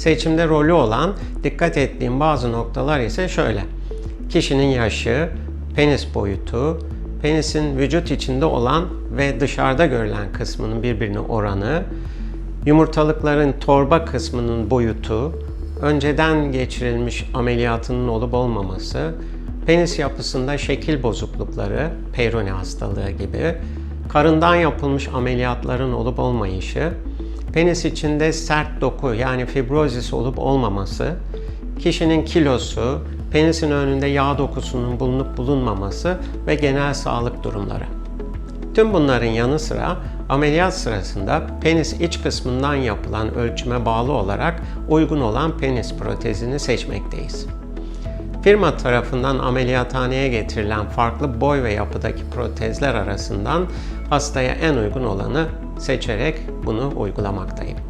Seçimde rolü olan dikkat ettiğim bazı noktalar ise şöyle. Kişinin yaşı, penis boyutu, penisin vücut içinde olan ve dışarıda görülen kısmının birbirine oranı, yumurtalıkların torba kısmının boyutu, önceden geçirilmiş ameliyatının olup olmaması, penis yapısında şekil bozuklukları, Peyronie hastalığı gibi, karından yapılmış ameliyatların olup olmayışı, penis içinde sert doku yani fibrozis olup olmaması, kişinin kilosu, penisin önünde yağ dokusunun bulunup bulunmaması ve genel sağlık durumları. Tüm bunların yanı sıra ameliyat sırasında penis iç kısmından yapılan ölçüme bağlı olarak uygun olan penis protezini seçmekteyiz. Firma tarafından ameliyathaneye getirilen farklı boy ve yapıdaki protezler arasından hastaya en uygun olanı seçerek bunu uygulamaktayım.